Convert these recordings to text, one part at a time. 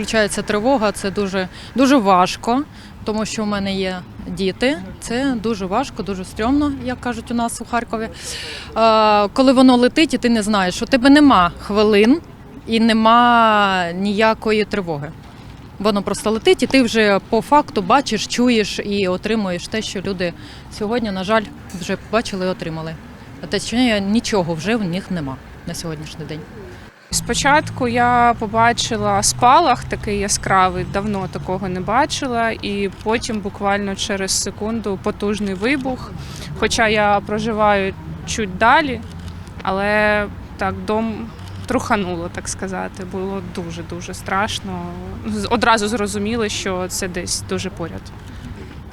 включається тривога, це дуже, дуже важко, тому що в мене є діти. Це дуже важко, дуже стрьомно, як кажуть у нас у Харкові. Е, коли воно летить, і ти не знаєш, у тебе нема хвилин і нема ніякої тривоги. Воно просто летить, і ти вже по факту бачиш, чуєш і отримуєш те, що люди сьогодні, на жаль, вже бачили і отримали. А точніше, нічого вже в них нема на сьогоднішній день. Спочатку я побачила спалах такий яскравий, давно такого не бачила, і потім буквально через секунду потужний вибух. Хоча я проживаю чуть далі, але так дом трухануло, так сказати. Було дуже дуже страшно. Одразу зрозуміли, що це десь дуже поряд.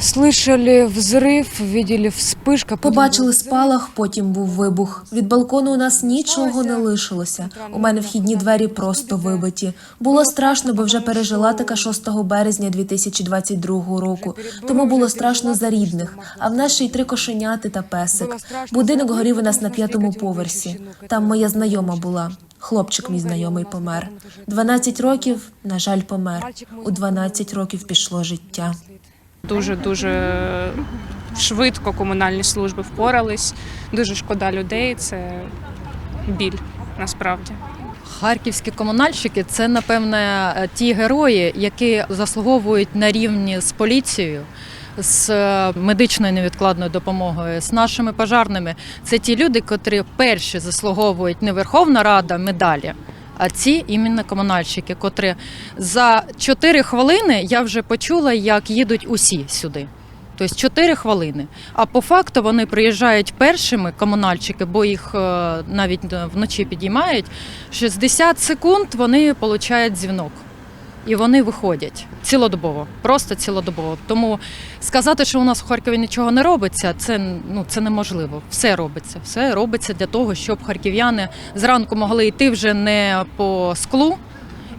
Слышали взрыв, видели вспышка. потім Побачили був спалах, потім був вибух. Від балкону у нас нічого не лишилося. У мене вхідні двері просто вибиті. Було страшно, бо вже пережила така 6 березня 2022 року. Тому було страшно за рідних. А в нас ще й три кошеняти та песик. Будинок горів у нас на п'ятому поверсі. Там моя знайома була. Хлопчик мій знайомий помер. 12 років, на жаль, помер. У 12 років пішло життя. Дуже дуже швидко комунальні служби впорались. Дуже шкода людей. Це біль насправді. Харківські комунальщики це, напевне, ті герої, які заслуговують на рівні з поліцією, з е, медичною невідкладною допомогою, з нашими пожарними. Це ті люди, котрі перші заслуговують не Верховна Рада медалі. А ці іменно комунальщики, котрі за 4 хвилини я вже почула, як їдуть усі сюди. Тобто 4 хвилини. А по факту вони приїжджають першими комунальщики, бо їх е, навіть вночі підіймають. 60 секунд вони отримують дзвінок. І вони виходять цілодобово, просто цілодобово. Тому сказати, що у нас у Харкові нічого не робиться, це ну це неможливо. Все робиться. Все робиться для того, щоб харків'яни зранку могли йти вже не по склу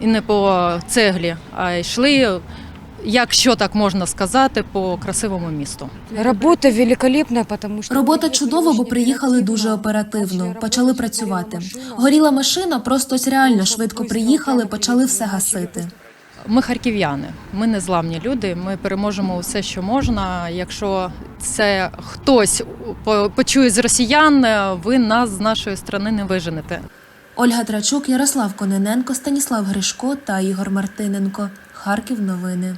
і не по цеглі, а йшли, якщо так можна сказати, по красивому місту. Работа великолепная, потому что... Робота чудова, бо приїхали дуже оперативно, почали працювати. Горіла машина, просто ось реально швидко приїхали, почали все гасити. Ми харків'яни, ми незламні люди. Ми переможемо все, що можна. Якщо це хтось почує з росіян, ви нас з нашої страни не виженете. Ольга Трачук, Ярослав Кононенко, Станіслав Гришко та Ігор Мартиненко. Харків новини.